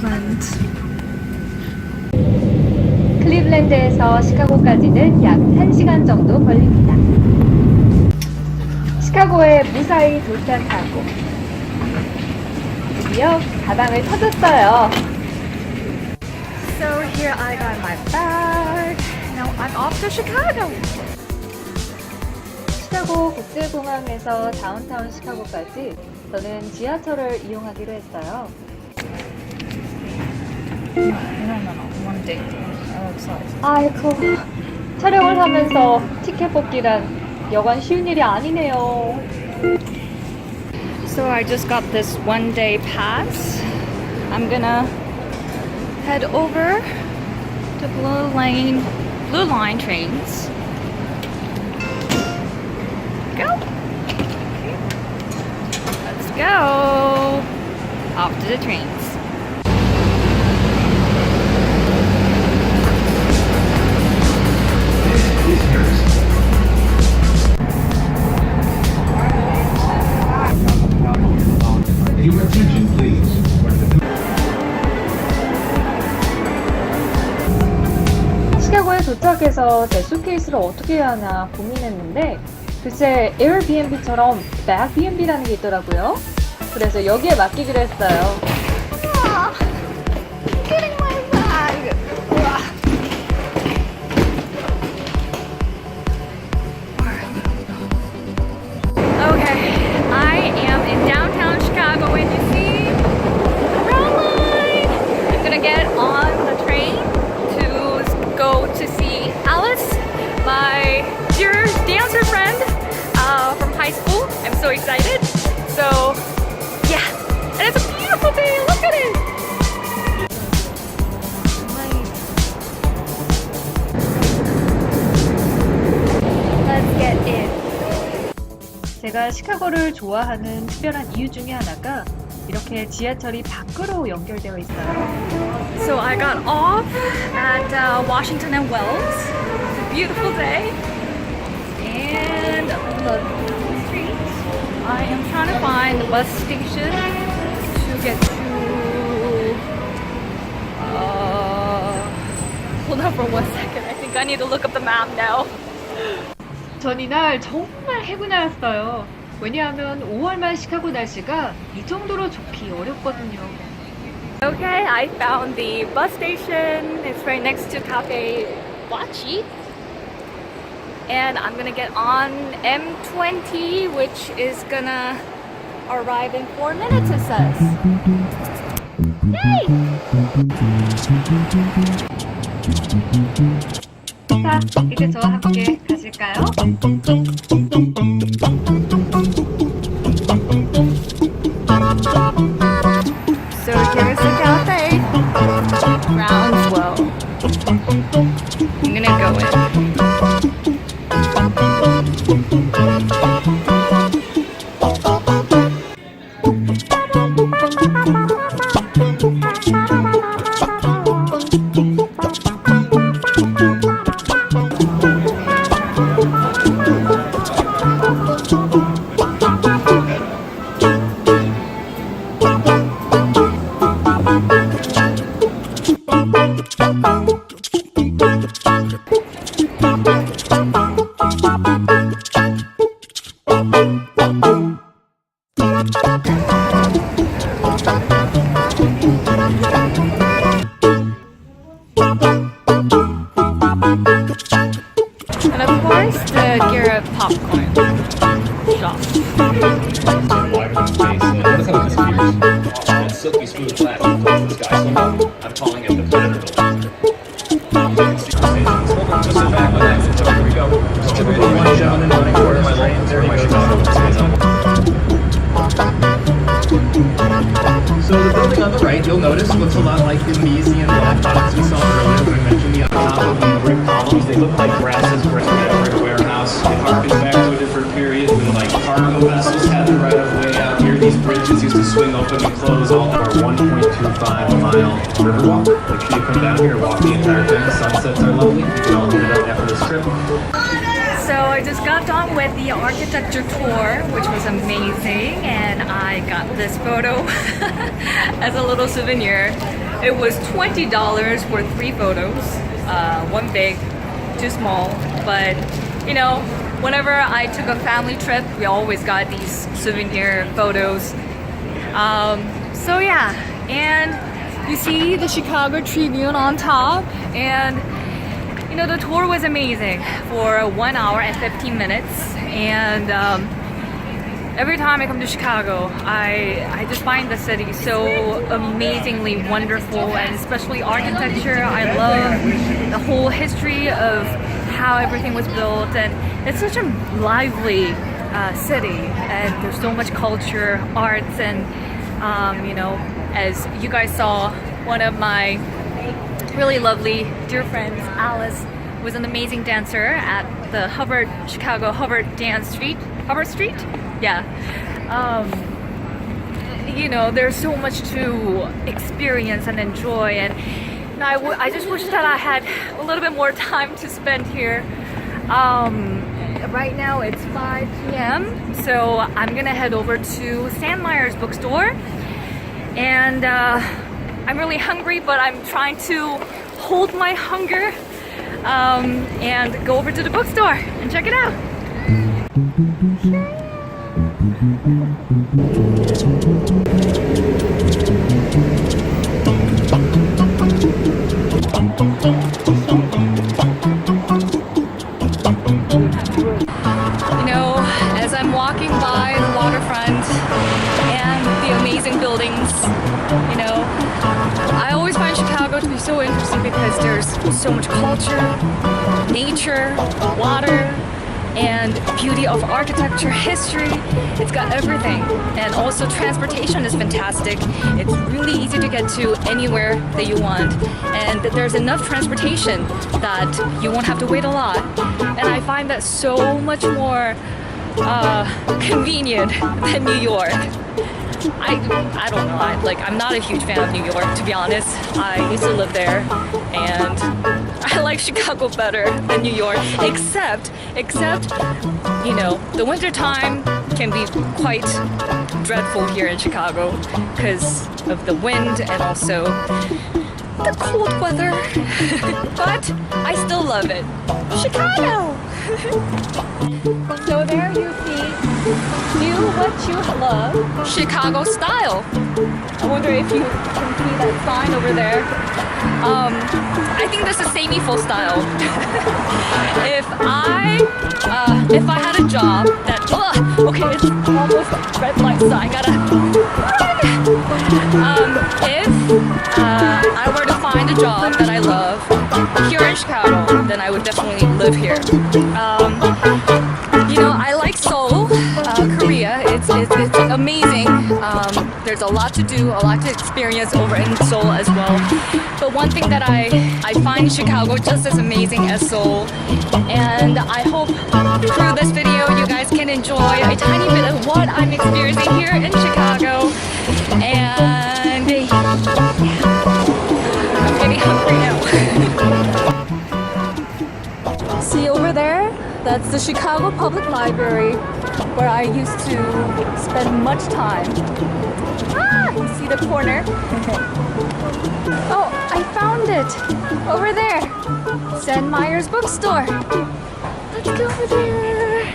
클리블랜드. 클리블랜드에서 시카고까지는 약 1시간 정도 걸립니다. 시카고에 무사히 도착하고 드디어 가방을 터졌어요. So here I got my bag. Now I'm off to Chicago. 시카고 국제공항에서 다운타운 시카고까지 저는 지하철을 이용하기로 했어요. 아이고 촬영을 하면서 티켓 뽑기란 여간 쉬운 일이 아니네요. So I just got this one day pass. I'm gonna head over to Blue Lane, Blue Line trains. Go. Let's go. Off to the trains. 도착해서 제 수케이스를 어떻게 해야 하나 고민했는데 글쎄 에어비앤비처럼 백비앤비라는 게 있더라고요. 그래서 여기에 맡기기로 했어요. So excited. So, yeah, and it's a beautiful day. Look at it. Let's get in. 제가 시카고를 좋아하는 특별한 이유 중에 하나가 이렇게 지하철이 밖으로 연결되어 있어요. So I got off at uh, Washington and Wells. It's a beautiful day. And look. I am trying to find the bus station to get to. Uh, hold on for one second. I think I need to look up the map now. 전 이날 정말 해군이었어요. 왜냐하면 5월말 시카고 날씨가 이 정도로 좋기 어렵거든요. Okay, I found the bus station. It's right next to Cafe Wachi. And I'm gonna get on M20, which is gonna arrive in four minutes, it says. Yay! 자, 이제 저와 함께 가실까요? And of course, the Garrett popcorn shop. Right, you'll notice, looks a lot like the block box we saw earlier. I mentioned the top of the brick columns. They look like brasses brick at a brick warehouse. It harkens back to a different period when like cargo vessels had the right of way out here. These bridges used to swing open and close all of our 1.25 mile riverwalk. Make sure you come down here and walk the entire thing. Sunsets are lovely. You can all do it after this trip. So I just got done with the architecture tour, which was amazing, and I got this photo as a little souvenir. It was $20 for three photos. uh, one big, two small. But you know, whenever I took a family trip, we always got these souvenir photos. Um, so yeah, and you see the Chicago Tribune on top, and you know the tour was amazing for one hour and 15 minutes, and. Um, every time I come to Chicago, I I just find the city so amazingly wonderful, and especially architecture. I love the whole history of how everything was built, and it's such a lively uh, city, and there's so much culture, arts, and um, you know, as you guys saw, one of my really lovely dear friends, Alice, was an amazing dancer at the Hubbard Chicago Hubbard Dance Street. Hubbard Street? Yeah. Um, you know, there's so much to experience and enjoy, and I, w- I just wish that I had a little bit more time to spend here. Um, right now it's 5 p.m., so I'm gonna head over to Sandmeyer's bookstore, and uh, I'm really hungry, but I'm trying to hold my hunger um, and go over to the bookstore and check it out. You know, as I'm walking by because there's so much culture, nature, water, and beauty of architecture, history. It's got everything. And also transportation is fantastic. It's really easy to get to anywhere that you want. And there's enough transportation that you won't have to wait a lot. And I find that so much more uh, convenient than New York. I, I don't know. I, like I'm not a huge fan of New York to be honest. I used to live there, and I like Chicago better than New York. Except, except, you know, the winter time can be quite dreadful here in Chicago because of the wind and also the cold weather. but I still love it. Chicago. so there you see do what you love, Chicago style. I wonder if you can see that sign over there. Um, I think this is semi full style. if I uh, if I had a job that there's a lot to do, a lot to experience over in Seoul as well. But one thing that I, I find Chicago just as amazing as Seoul. And I hope through this video you guys can enjoy a tiny bit of what I'm experiencing here in Chicago. And I'm getting hungry now. See over there? That's the Chicago Public Library where I used to spend much time. Ah, you see the corner? oh, I found it! Over there! Stan Meyer's bookstore. Let's go over there.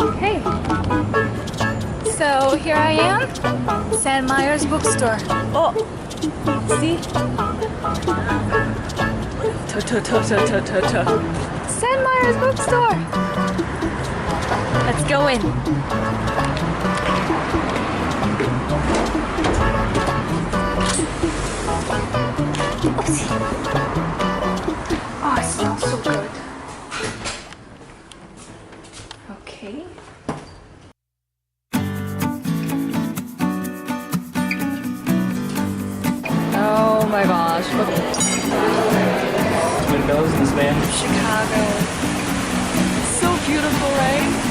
Okay. So here I am, Stan Meyer's bookstore. Oh, see? Ta ta ta ta ta ta ta. Stan Meyer's bookstore. Let's go in. Oh, it smells so good. Okay. Oh my gosh, look Windows in this van. Chicago. So beautiful, right?